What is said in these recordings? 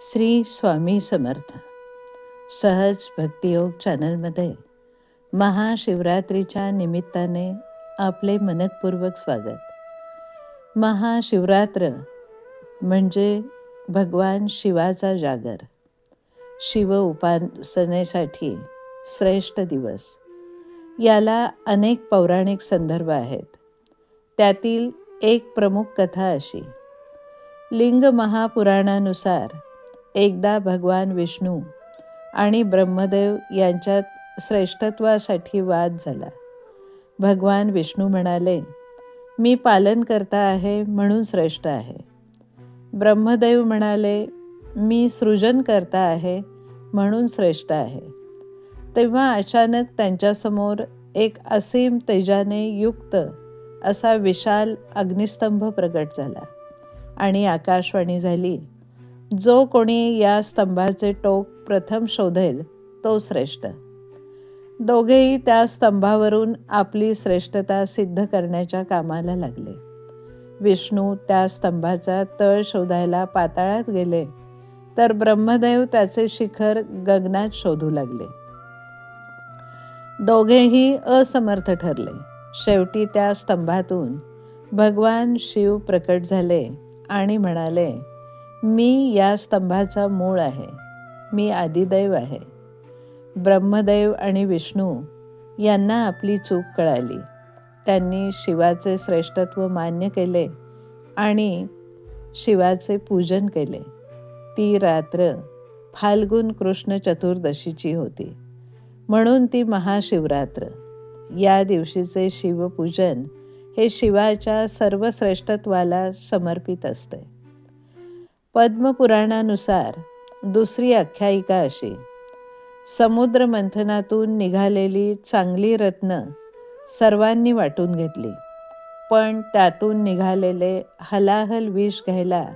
श्री स्वामी समर्थ. सहज भक्तियोग चॅनलमध्ये महाशिवरात्रीच्या निमित्ताने आपले मनपूर्वक स्वागत. महाशिवरात्र म्हणजे भगवान शिवाचा जागर. शिव उपासनेसाठी श्रेष्ठ दिवस. याला अनेक पौराणिक संदर्भ आहेत. त्यातील एक प्रमुख कथा अशी. लिंग महापुराणानुसार एकदा भगवान विष्णू आणि ब्रह्मदेव यांच्यात श्रेष्ठत्वासाठी वाद झाला. भगवान विष्णू म्हणाले मी पालन करता आहे म्हणून श्रेष्ठ आहे. ब्रह्मदेव म्हणाले मी सृजन करता आहे म्हणून श्रेष्ठ आहे. तेव्हा अचानक त्यांच्यासमोर एक असीम तेजाने युक्त असा विशाल अग्निस्तंभ प्रगट झाला आणि आकाशवाणी झाली. जो कोणी या स्तंभाचे टोक प्रथम शोधेल तो श्रेष्ठ. दोघेही त्या स्तंभावरून आपली श्रेष्ठता सिद्ध करण्याच्या कामाला लागले. विष्णू त्या स्तंभाचा तळ शोधायला पाताळात गेले तर ब्रह्मदेव त्याचे शिखर गगनात शोधू लागले. दोघेही असमर्थ ठरले. शेवटी त्या स्तंभातून भगवान शिव प्रकट झाले आणि म्हणाले मी या स्तंभाचा मूळ आहे. मी आदिदैव आहे. ब्रह्मदेव आणि विष्णू यांना आपली चूक कळाली. त्यांनी शिवाचे श्रेष्ठत्व मान्य केले आणि शिवाचे पूजन केले. ती रात्र फाल्गुन कृष्ण चतुर्दशीची होती. म्हणून ती महाशिवरात्र. या दिवशीचे शिवपूजन हे शिवाच्या सर्वश्रेष्ठत्वाला समर्पित असते. पद्मपुराणानुसार दुसरी आख्यायिका अशी. समुद्र मंथनातून निघालेली चांगली रत्न सर्वांनी वाटून घेतली. पण त्यातून निघालेले हलाहल विष घ्यायला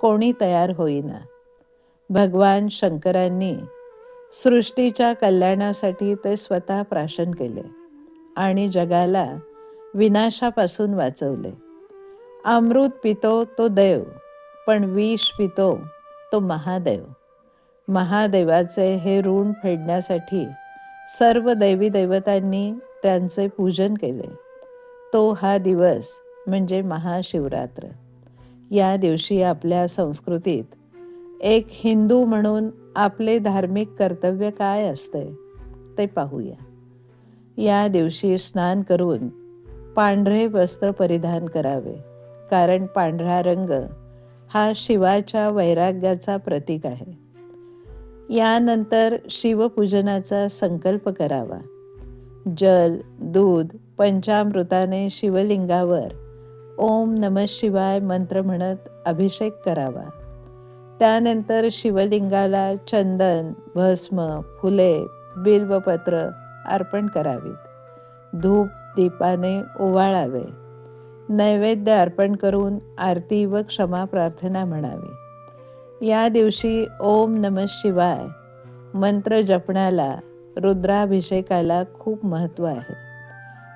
कोणी तयार होईना. भगवान शंकरांनी सृष्टीच्या कल्याणासाठी ते स्वतः प्राशन केले आणि जगाला विनाशापासून वाचवले. अमृत पितो तो देव पण विष पितो तो महादेव. महादेवाचे हे ऋण फेडण्यासाठी सर्व दैवी दैवतांनी त्यांचे पूजन केले. तो हा दिवस म्हणजे महाशिवरात्र. या दिवशी आपल्या संस्कृतीत एक हिंदू म्हणून आपले धार्मिक कर्तव्य काय असते ते पाहूया. या दिवशी स्नान करून पांढरे वस्त्र परिधान करावे कारण पांढरा रंग हा शिवाच्या वैराग्याचा प्रतीक आहे. यानंतर शिवपूजनाचा संकल्प करावा. जल दूध पंचामृताने शिवलिंगावर ओम नम शिवाय मंत्र म्हणत अभिषेक करावा. त्यानंतर शिवलिंगाला चंदन भस्म फुले बिल्वपत्र अर्पण करावीत. धूप दीपाने ओवाळावे. नैवेद्य अर्पण करून आरती व क्षमा प्रार्थना म्हणावी. या दिवशी ओम नम शिवाय मंत्र जपण्याला रुद्राभिषेकाला खूप महत्त्व आहे.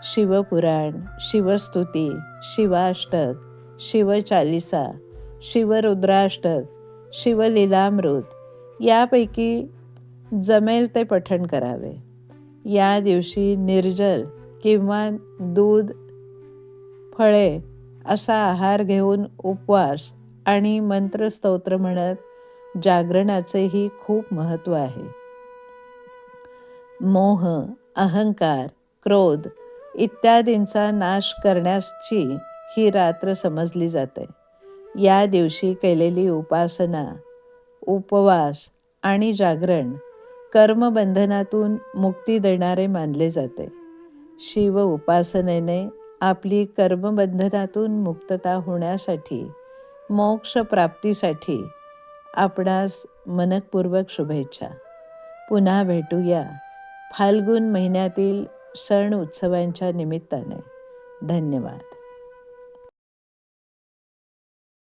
शिवपुराण शिवस्तुती शिवाष्टक शिवचालिसा शिवरुद्राष्टक शिवलीलामृत यापैकी जमेल ते पठण करावे. या दिवशी निर्जल किंवा दूध फळे असा आहार घेऊन उपवास आणि मंत्रस्तोत्र म्हणत जागरणाचेही खूप महत्त्व आहे. मोह अहंकार क्रोध इत्यादींचा नाश करण्याची ही रात्र समजली जाते. या दिवशी केलेली उपासना उपवास आणि जागरण कर्मबंधनातून मुक्ती देणारे मानले जाते. शिव उपासनेने आपली कर्मबंधनातून मुक्तता होण्यासाठी मोक्ष प्राप्तीसाठी आपणास मनकपूर्वक शुभेच्छा. पुन्हा भेटूया फाल्गुन महिन्यातील सण उत्सवांच्या निमित्ताने. धन्यवाद.